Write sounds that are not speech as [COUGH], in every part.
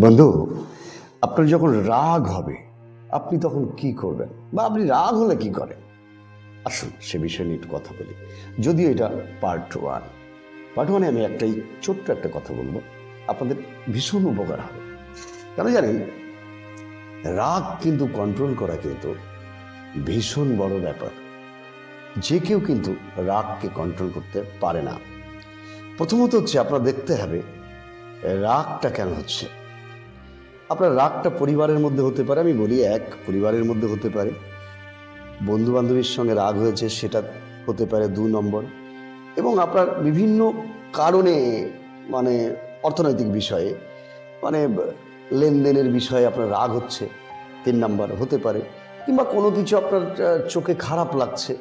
বন্ধু, আপনার যখন রাগ হবে, আপনি তখন কি করবেন? বা আপনি রাগ হলে কি করেন? আসুন, সে বিষয়ে নিয়ে একটু কথা বলি। যদিও এটা পার্ট ওয়ান পার্ট ওয়ানে আমি একটাই ছোট্ট একটা কথা বলব। আপনাদের ভীষণ উপকার হবে। কেন জানেন? রাগ কিন্তু কন্ট্রোল করা কিন্তু ভীষণ বড় ব্যাপার। যে কেউ কিন্তু রাগকে কন্ট্রোল করতে পারে না। প্রথমত হচ্ছে আপনার দেখতে হবে, রাগটা কেন হচ্ছে? আপনার রাগটা পরিবারের মধ্যে হতে পারে, আমি বলি এক, পরিবারের মধ্যে হতে পারে। বন্ধু বান্ধবীর সঙ্গে রাগ হয়েছে, সেটা হতে পারে দু নম্বর। এবং আপনার বিভিন্ন কারণে মানে অর্থনৈতিক বিষয়ে মানে লেনদেনের বিষয়ে আপনার রাগ হচ্ছে, তিন নাম্বার হতে পারে। কিংবা কোনো কিছু আপনার চোখে খারাপ লাগছে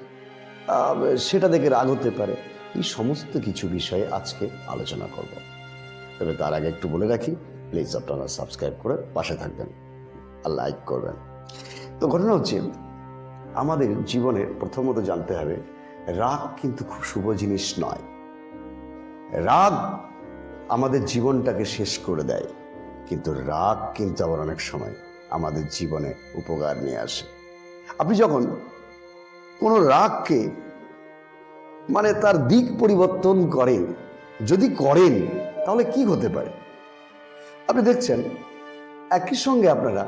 সেটা দেখে রাগ হতে পারে। এই সমস্ত কিছু বিষয়ে আজকে আলোচনা করব। তবে তার আগে একটু বলে রাখি প্লিজ আপনারা সাবস্ক্রাইব করে পাশে থাকবেন আর লাইক করবেন। তো ঘটনা হচ্ছে, আমাদের জীবনে প্রথমত জানতে হবে, রাগ কিন্তু খুব শুভ জিনিস নয়। রাগ আমাদের জীবনটাকে শেষ করে দেয়, কিন্তু রাগ কিন্তু আবার অনেক সময় আমাদের জীবনে উপকার নিয়ে আসে। আপনি যখন কোনো রাগকে মানে তার দিক পরিবর্তন করেন, যদি করেন, তাহলে কি হতে পারে? আপনি দেখছেন, একই সঙ্গে আপনারা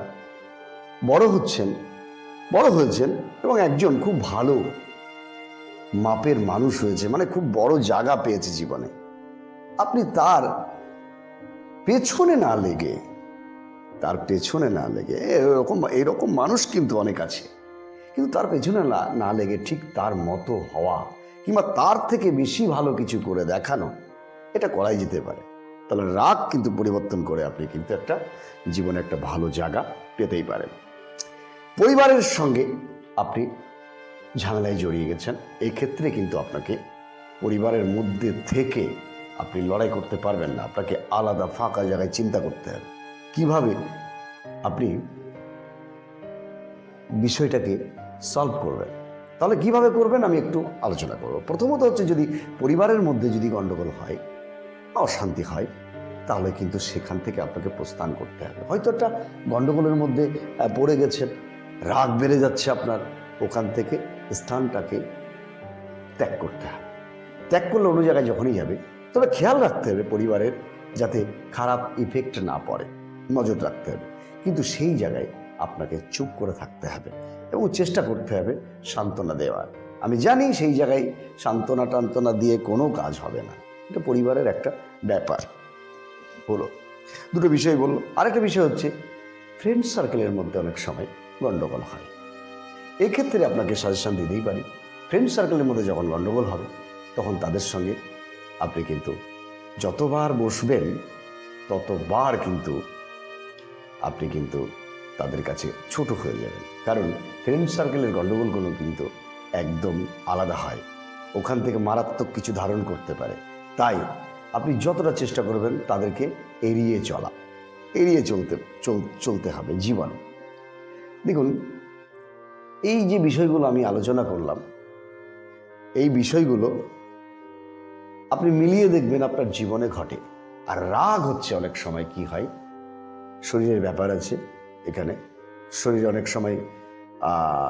বড় হচ্ছেন, বড় হয়েছেন এবং একজন খুব ভালো মাপের মানুষ হয়েছে মানে খুব বড় জায়গা পেয়েছে জীবনে। আপনি তার পেছনে না লেগে, তার পেছনে না লেগে, এরকম এরকম মানুষ কিন্তু অনেক আছে। কিন্তু তার পেছনে না না লেগে ঠিক তার মতো হওয়া কিংবা তার থেকে বেশি ভালো কিছু করে দেখানো, এটা করাই যেতে পারে। তাহলে রাগ কিন্তু পরিবর্তন করে আপনি কিন্তু একটা জীবনে একটা ভালো জায়গা পেতেই পারেন। পরিবারের সঙ্গে আপনি ঝামেলায় জড়িয়ে গেছেন এই ক্ষেত্রে কিন্তু আপনাকে পরিবারের মধ্যে থেকে আপনি লড়াই করতে পারবেন না। আপনাকে আলাদা ফাঁকা জায়গায় চিন্তা করতে হবে। কীভাবে আপনি বিষয়টাকে সলভ করবেন? তাহলে কীভাবে করবেন আমি একটু আলোচনা করব। প্রথমত হচ্ছে যদি পরিবারের মধ্যে যদি গণ্ডগোল হয় অশান্তি হয়, তাহলে কিন্তু সেখান থেকে আপনাকে প্রস্থান করতে হবে। হয়তো একটা গণ্ডগোলের মধ্যে পড়ে গেছেন রাগ বেড়ে যাচ্ছে আপনার, ওখান থেকে স্থানটাকে ত্যাগ করতে হবে। ত্যাগ করলে অন্য জায়গায় যখনই যাবে, তবে খেয়াল রাখতে হবে পরিবারের যাতে খারাপ ইফেক্ট না পড়ে, নজর রাখতে হবে। কিন্তু সেই জায়গায় আপনাকে চুপ করে থাকতে হবে এবং চেষ্টা করতে হবে সান্ত্বনা দেওয়ার। আমি জানি সেই জায়গায় সান্ত্বনা টান্তনা দিয়ে কোনো কাজ হবে না। এটা পরিবারের একটা ব্যাপার। হলো। দুটো বিষয় বলল। আরেকটা বিষয় হচ্ছে ফ্রেন্ড সার্কেলের মধ্যে অনেক সময় গণ্ডগোল হয়। এক্ষেত্রে আপনাকে সাজেশন দিতেই পারি। ফ্রেন্ড সার্কেলের মধ্যে যখন গণ্ডগোল হবে, তখন তাদের সঙ্গে আপনি কিন্তু যতবার বসবেন, ততবার কিন্তু আপনি কিন্তু তাদের কাছে ছোট হয়ে যাবেন। কারণ ফ্রেন্ড সার্কেলের গণ্ডগোলগুলো কিন্তু একদম আলাদা হয়। ওখান থেকে মারাত্মক কিছু ধারণ করতে পারে। তাই আপনি যতটা চেষ্টা করবেন তাদেরকে এড়িয়ে চলা, এড়িয়ে চলতে, চল- চলতে হবে জীবনে। দেখুন, এই যে বিষয়গুলো আমি আলোচনা করলাম, এই বিষয়গুলো আপনি মিলিয়ে দেখবেন আপনার জীবনে ঘটে। আর রাগ হচ্ছে অনেক সময় কি হয়? শরীরের ব্যাপার আছে এখানে। শরীর অনেক সময়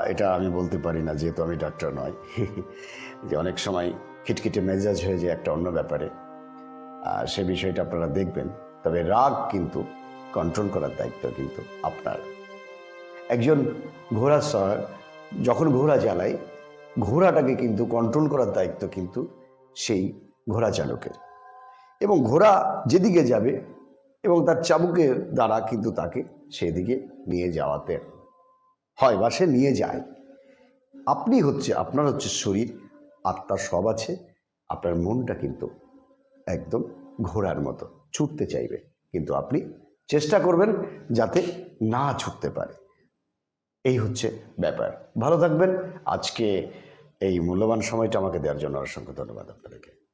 এটা আমি বলতে পারি না যেহেতু আমি ডাক্তার নয়। [LAUGHS] যে অনেক সময় খিটখিটে মেজাজ হয়ে যায় একটা অন্য ব্যাপারে। আহ, সে বিষয়টা আপনারা দেখবেন। তবে রাগ কিন্তু কন্ট্রোল করার দায়িত্ব কিন্তু আপনার। একজন ঘোড়া সওয়ার যখন ঘোড়া চালায় ঘোড়াটাকে কিন্তু কন্ট্রোল করার দায়িত্ব কিন্তু সেই ঘোড়া চালকের। এবং ঘোড়া যেদিকে যাবে এবং তার চাবুকের দ্বারা কিন্তু তাকে সেদিকে নিয়ে যাওয়াতে হয় বা সে নিয়ে যায়। আপনি হচ্ছে আপনার হচ্ছে শরীর আত্মা সব আছে, আপনার মনটা কিন্তু একদম ঘোড়ার মতো, ছুটতে চাইবে। কিন্তু আপনি চেষ্টা করবেন যাতে না ছুটতে পারে। এই হচ্ছে ব্যাপার। ভালো থাকবেন। আজকে এই মূল্যবান সময়টা আমাকে দেওয়ার জন্য অসংখ্য ধন্যবাদ আপনাদেরকে